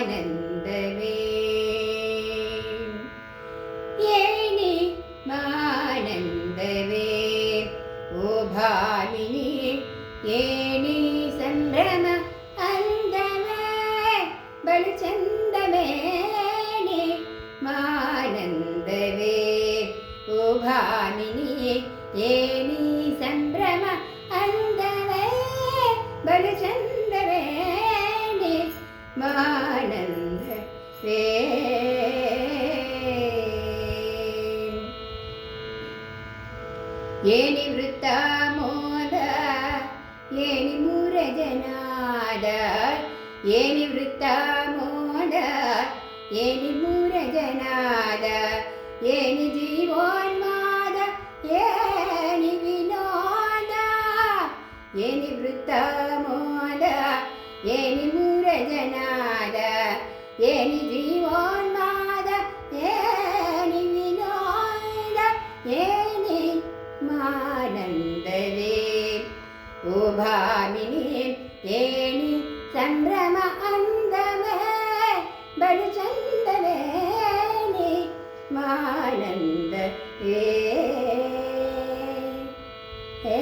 ആനന്ദമേ ആനന്ദമേ ഓ ഭാമിനി ഏണി സംഭ്രമ അന്തമേ. ബളിചന്ദമേണി മാനന്ദവേ ഓ ഭാമിനി ഏണി സംഭ്രമ ఏని వృత్తామోద ఏని మూరజనాద ఏని వృత్తామోద ఏని మూరజనాద ఏని జీవోన్మాద ఏని వినోద ఏని వృత్తామోద ఏని మూరజనాద ఏని ఏని సంభ్రమ అందమే బడు చందవేని మానంద ఏ. ఏ.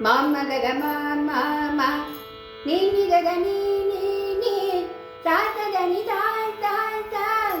మామ గగ మామ నీని గగ నీ నీ నీ తాత గని తాయ్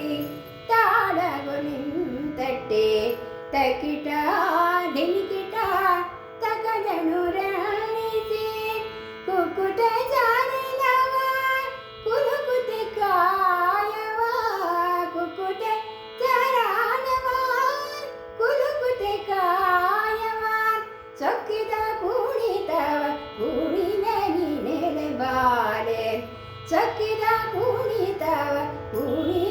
ತಾಳಗೊಲಿಂತಟ್ಟೆ ತಕಿಟ ಧಿಮಿಕಿಟ ತಗಜನು ರಾಣಿಸಿ ಕುಕ್ಕುಟ ಜಾರಿನವ ಕುಲುಕುತೆ ಕಾಯವ ಕುಕ್ಕುಟೆ ಚರಾನವ ಕುಲುಕುತೆ ಕಾಯವ ಚೊಕ್ಕಿದ ಕುಣಿತವ ಕುಣಿನ ನೀನೆ ಬಾಲೆ ಚೊಕ್ಕಿದ ಕುಣಿತವ ಕುಣಿನ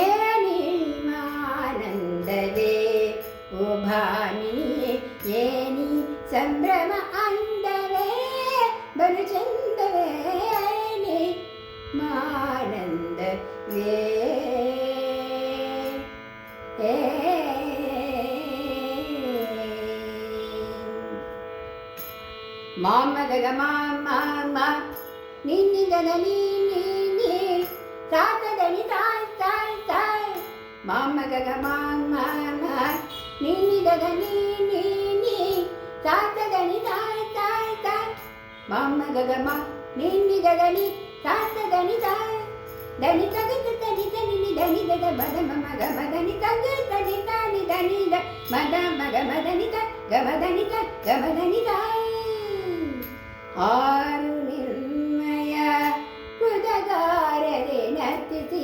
ಏನಿ ಮಾನಂದವೇ ಓ ಭಾಮಿನಿ ಏನಿ ಸಂಭ್ರಮ ಅಂದವೇ ಬಲು ಚಂದವೇನಿ ಮಾನಂದವೇ ಏ ಮಾಮ ಗಗ ಮಾಮ ನಿನ್ನಿ ಗಗ ನೀ ನೀ ನೀ ಮಾಮ ಗಗ ಮಾಮ ನೀನಿ ಗಗ ನೀನಿ ನೀ ಸಾತ ಗಣಿ ಸಾಯ್ ಸಾಯ್ ಸಾಯ್ ಮಾಮ ಗಗ ಮಾ ನೀನಿ ಗಗ ನೀ ಸಾತ ಗಣಿ ಸಾಯ್ ಧನಿ ತಗತ ತನಿ ತನಿ ಧನಿ ಗದ ಮದ ಮಗ ಮದನಿ ತಗ ತನಿ ತಾನಿ ಧನಿ ದ ಮದ ಮಗ ಮದನಿ ತ ಗಮದನಿ ತ ಗಮದನಿ ತಾಯ್ ಆರು ನಿರ್ಮಯ ಹೃದಗಾರರೆ ನರ್ತಿಸಿ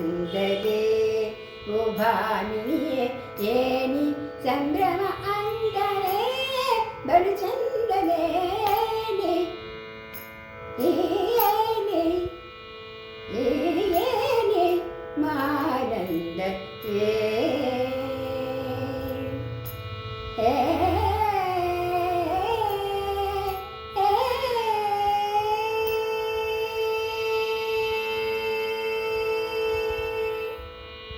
ಬಂದದೆ ಓ ಭಾಮಿನಿಯೇ ಏನಿ ಸಂಭ್ರಮ ಅಂದರೆ ಬಡು ಚಂದನೇನೆ ಏನೆ ಏನೆ ಮಾನಂದ ಏ